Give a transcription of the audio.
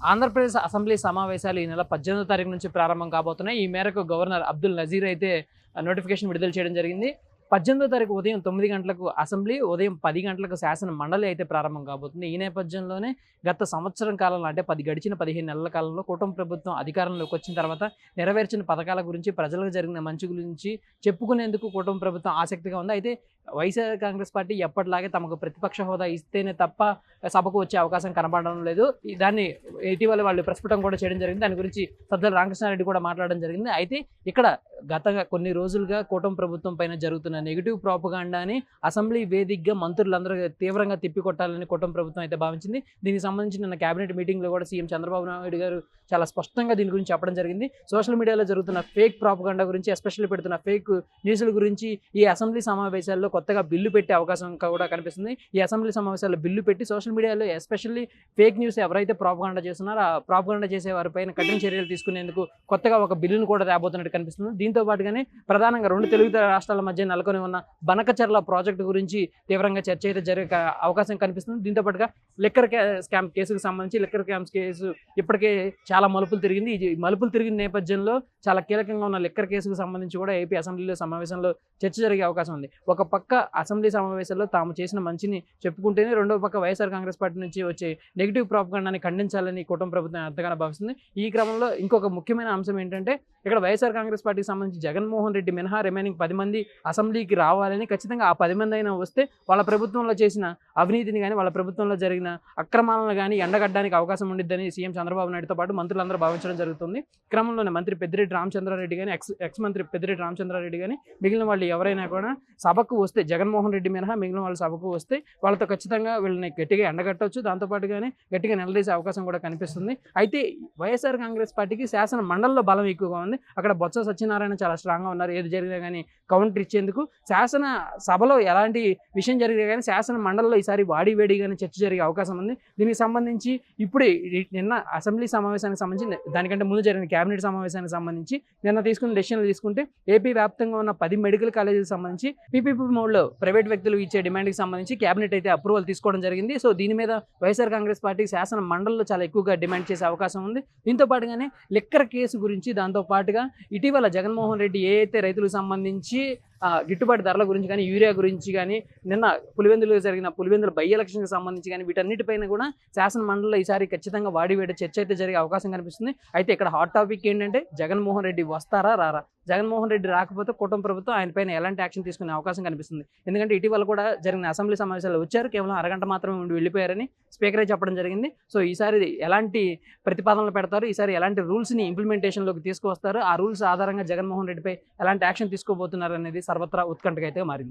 Andhra Pradesh assembly సమావేశాలు ఈ నెల పద్దెనిమిదో తారీఖు నుంచి ప్రారంభం కాబోతున్నాయి. ఈ మేరకు గవర్నర్ అబ్దుల్ నజీర్ అయితే నోటిఫికేషన్ విడుదల చేయడం జరిగింది. పద్దెనిమిదో తారీఖు ఉదయం తొమ్మిది గంటలకు అసెంబ్లీ ఉదయం పది గంటలకు శాసన మండలి అయితే ప్రారంభం కాబోతుంది. ఈ నేపథ్యంలోనే గత సంవత్సరం కాలంలో అంటే పది గడిచిన పదిహేను నెలల కాలంలో కుటుంబ ప్రభుత్వం అధికారంలోకి వచ్చిన తర్వాత నెరవేర్చిన పథకాల గురించి ప్రజలకు జరిగిన మంచి గురించి చెప్పుకునేందుకు కుటుంబ ప్రభుత్వం ఆసక్తిగా ఉంది. అయితే వైఎస్ఆర్ కాంగ్రెస్ పార్టీ ఎప్పటిలాగే తమకు ప్రతిపక్ష హోదా ఇస్తేనే తప్ప సభకు వచ్చే అవకాశం కనబడడం లేదు. దాన్ని ఇటీవల వాళ్ళు ప్రస్ఫుటం కూడా చేయడం జరిగింది. దాని గురించి సజ్జల రామకృష్ణారెడ్డి కూడా మాట్లాడడం జరిగింది. అయితే ఇక్కడ గత కొన్ని రోజులుగా కూటమి ప్రభుత్వం పైన జరుగుతున్న నెగిటివ్ ప్రాపగాండాని అసెంబ్లీ వేదికగా మంత్రులందరూ తీవ్రంగా తిప్పికొట్టాలని కూటమి ప్రభుత్వం అయితే భావించింది. దీనికి సంబంధించి నిన్న కేబినెట్ మీటింగ్లో కూడా సీఎం చంద్రబాబు నాయుడు గారు చాలా స్పష్టంగా దీని గురించి చెప్పడం జరిగింది. సోషల్ మీడియాలో జరుగుతున్న ఫేక్ ప్రాపగాండా గురించి ఎస్పెషల్లీ పెడుతున్న ఫేక్ న్యూస్ల గురించి ఈ అసెంబ్లీ సమావేశాల్లో కొత్తగా బిల్లు పెట్టే అవకాశం కూడా కనిపిస్తుంది. ఈ అసెంబ్లీ సమావేశాల్లో బిల్లు పెట్టి సోషల్ మీడియాలో ఎస్పెషల్లీ ఫేక్ న్యూస్ ఎవరైతే ప్రాపగాండా చేస్తున్నారో ఆ ప్రాపగాండా చేసే వారిపైన కఠిన చర్యలు తీసుకునేందుకు కొత్తగా ఒక బిల్లును కూడా రాబోతున్నట్టు కనిపిస్తుంది. దీంతో పాటుగానే ప్రధానంగా రెండు తెలుగు రాష్ట్రాల మధ్య నెలకొని ఉన్న బనకచర్ల ప్రాజెక్టు గురించి తీవ్రంగా చర్చ అయితే జరిగే అవకాశం కనిపిస్తుంది. దీంతో పాటుగా లిక్కర్ స్కామ్ కేసుకు సంబంధించి లిక్కర్ స్కామ్స్ కేసు ఇప్పటికే చాలా మలుపులు తిరిగింది. ఈ మలుపులు తిరిగిన నేపథ్యంలో చాలా కీలకంగా ఉన్న లిక్కర్ కేసుకు సంబంధించి కూడా ఏపీ అసెంబ్లీలో సమావేశంలో చర్చ జరిగే అవకాశం ఉంది. ఒక పక్క అసెంబ్లీ సమావేశాల్లో తాము చేసిన మంచిని చెప్పుకుంటేనే రెండో పక్క వైఎస్ఆర్ కాంగ్రెస్ పార్టీ నుంచి వచ్చే నెగిటివ్ ప్రాపగాండాన్ని ఖండించాలని కుటుంబ ప్రభుత్వం అర్థంగా భావిస్తుంది. ఈ క్రమంలో ఇంకొక ముఖ్యమైన అంశం ఏంటంటే ఇక్కడ వైఎస్ఆర్ కాంగ్రెస్ పార్టీకి సంబంధించి జగన్మోహన్ రెడ్డి మినహా రిమైనింగ్ పది మంది అసెంబ్లీకి రావాలని ఖచ్చితంగా ఆ పది మంది అయినా వస్తే వాళ్ళ ప్రభుత్వంలో చేసిన అవినీతిని కానీ వాళ్ళ ప్రభుత్వంలో జరిగిన అక్రమాలను కానీ ఎండగడ్డానికి అవకాశం ఉండిద్దని సీఎం చంద్రబాబు నాయుడుతో పాటు మంత్రులందరూ భావించడం జరుగుతుంది. క్రమంలోనే మంత్రి పెద్దిరెడ్డి రామచంద్రారెడ్డి కానీ ఎక్స్ ఎక్స్ మంత్రి పెద్దిరెడ్డి రామచంద్రారెడ్డి కానీ మిగిలిన వాళ్ళు ఎవరైనా కూడా సభకు వస్తే జగన్మోహన్ రెడ్డి మినహా మిగిలిన వాళ్ళు సభకు వస్తే వాళ్ళతో ఖచ్చితంగా వీళ్ళని గట్టిగా ఎండగట్టవచ్చు దాంతోపాటుగానే గట్టిగా నిలదీసే అవకాశం కూడా కనిపిస్తుంది. అయితే వైఎస్ఆర్ కాంగ్రెస్ పార్టీకి శాసన మండలిలో బలం ఎక్కువగా ఉంది. అక్కడ బొత్స సత్యనారాయణ చాలా స్ట్రాంగ్గా ఉన్నారు. ఏది జరిగినా కానీ కౌంటర్ ఇచ్చేందుకు శాసన సభలో ఎలాంటి విషయం జరిగినా కానీ శాసన మండలిలో ఈసారి వాడి వేడిగానే చర్చ జరిగే అవకాశం ఉంది. దీనికి సంబంధించి ఇప్పుడే నిన్న అసెంబ్లీ సమావేశానికి సంబంధించి దానికంటే ముందు జరిగిన కేబినెట్ సమావేశానికి సంబంధించి నిన్న తీసుకున్న డెసిషన్లు తీసుకుంటే ఏపీ వ్యాప్తంగా ఉన్న పది మెడికల్ కాలేజీలకు సంబంధించి పీపీపీ మోడ్లో ప్రైవేట్ వ్యక్తులు ఇచ్చే డిమాండ్కి సంబంధించి కేబినెట్ అయితే అప్రూవల్ తీసుకోవడం జరిగింది. సో దీని మీద వైఎస్ఆర్ కాంగ్రెస్ పార్టీ శాసన మండలిలో చాలా ఎక్కువగా డిమాండ్ చేసే అవకాశం ఉంది. దీంతో పాటుగానే లిక్కర్ కేసు గురించి దాంతో పాటుగా ఇటీవల జగన్మోహన్ రెడ్డి ఏ అయితే రైతులకు సంబంధించి గిట్టుబాటు ధరల గురించి కానీ యూరియా గురించి కానీ నిన్న పులివెందులో జరిగిన పులివెందుల బై ఎలక్షన్కి సంబంధించి కానీ వీటన్నిటిపైన కూడా శాసన మండలిలో ఈసారి ఖచ్చితంగా వాడి వేడి చర్చ అయితే జరిగే అవకాశం కనిపిస్తుంది. అయితే ఇక్కడ హాట్ టాపిక్ ఏంటంటే జగన్మోహన్ రెడ్డి వస్తారా రారా? జగన్మోహన్ రెడ్డి రాకపోతే కుటుంబ ప్రభుత్వం ఆయన పైన ఎలాంటి యాక్షన్ తీసుకునే అవకాశం కనిపిస్తుంది? ఎందుకంటే ఇటీవల కూడా జరిగిన అసెంబ్లీ సమావేశాలు వచ్చారు. కేవలం అరగంట మాత్రమే ఉండి వెళ్ళిపోయారని స్పీకరే చెప్పడం జరిగింది. సో ఈసారి ఎలాంటి ప్రతిపాదనలు పెడతారు? ఈసారి ఎలాంటి రూల్స్ని ఇంప్లిమెంటేషన్లోకి తీసుకువస్తారు? ఆ రూల్స్ ఆధారంగా జగన్మోహన్ రెడ్డిపై ఎలాంటి యాక్షన్ తీసుకోబోతున్నారు అనేది సర్వత్రా ఉత్కంఠగా అయితే మారింది.